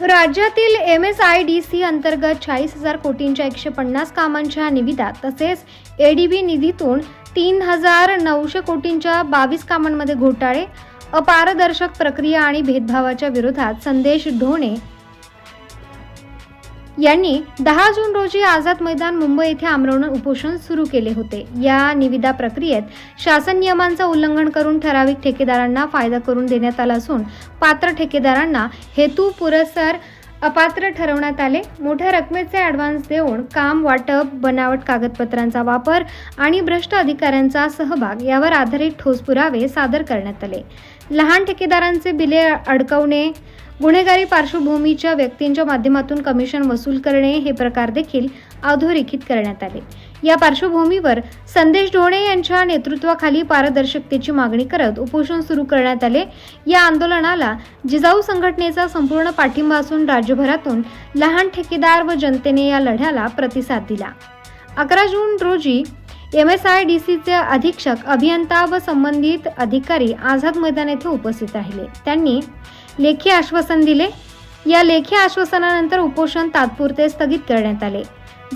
राज्यातील M S I D C अंतर्गत चाळीस हजार कोटींच्या एकशे पन्नास कामांच्या निविदा तसेच ए डी बी निधीतून तीन हजार नऊशे कोटींच्या बावीस कामांमध्ये घोटाळे अपारदर्शक प्रक्रिया आणि भेदभावाच्या विरोधात संदेश ढोणे यांनी दहा जून रोजी आझाद मैदान मुंबई येथे आमरण उपोषण सुरू केले होते. या निविदा प्रक्रियेत शासन नियमांचं उल्लंघन करून ठराविक ठेकेदारांना फायदा करून देण्यात आला असून पात्र ठेकेदारांना हेतू पुरस्कार अपात्र ठरवण्यात आले. मोठ्या रकमेचे ॲडव्हान्स देऊन काम वाटप बनावट कागदपत्रांचा वापर आणि भ्रष्ट अधिकाऱ्यांचा सहभाग यावर आधारित ठोस पुरावे सादर करण्यात आले. लहान ठेकेदारांचे बिले अडकवणे गुन्हेगारी पार्श्वभूमीच्या व्यक्तींच्या माध्यमातून कमिशन वसूल करणे हे प्रकार देखील अधोरेखित करण्यात आले. या पार्श्वभूमीवर संदेश ढोणे यांच्या नेतृत्वाखाली पारदर्शकतेची मागणी करत उपोषण सुरू करण्यात आले. या आंदोलनाला जिजाऊ संघटनेचा संपूर्ण पाठिंबा असून राज्यभरातून लहान ठेकेदार व जनतेने या लढ्याला प्रतिसाद दिला. अकरा जून रोजी एम एस आय डी सीचे अधीक्षक अभियंता व संबंधित अधिकारी आझाद मैदान येथे उपस्थित राहिले. त्यांनी लेखी आश्वासन दिले या लेखी आश्वासनानंतर उपोषण तात्पुरते स्थगित करण्यात आले.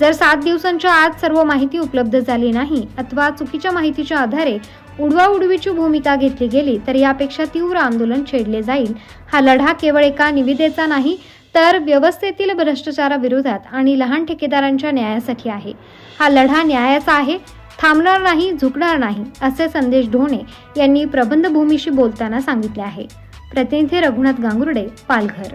जर सात दिवसांच्या आत सर्व माहिती उपलब्ध झाली नाही अथवा चुकीच्या माहितीच्या आधारे उडवाउडवीची भूमिका घेतली गेली तर यापेक्षा तीव्र आंदोलन छेडले जाईल. हा लढा केवळ एका निविदेचा नाही तर व्यवस्थेतील भ्रष्टाचाराविरोधात आणि लहान ठेकेदारांच्या न्यायासाठी आहे. हा लढा न्यायाचा आहे थांबणार नाही झुकणार नाही असे संदेश ढोणे यांनी प्रबंधभूमीशी बोलताना सांगितले आहे. प्रतिनिधी रघुनाथ गांगुर्डे पालघर.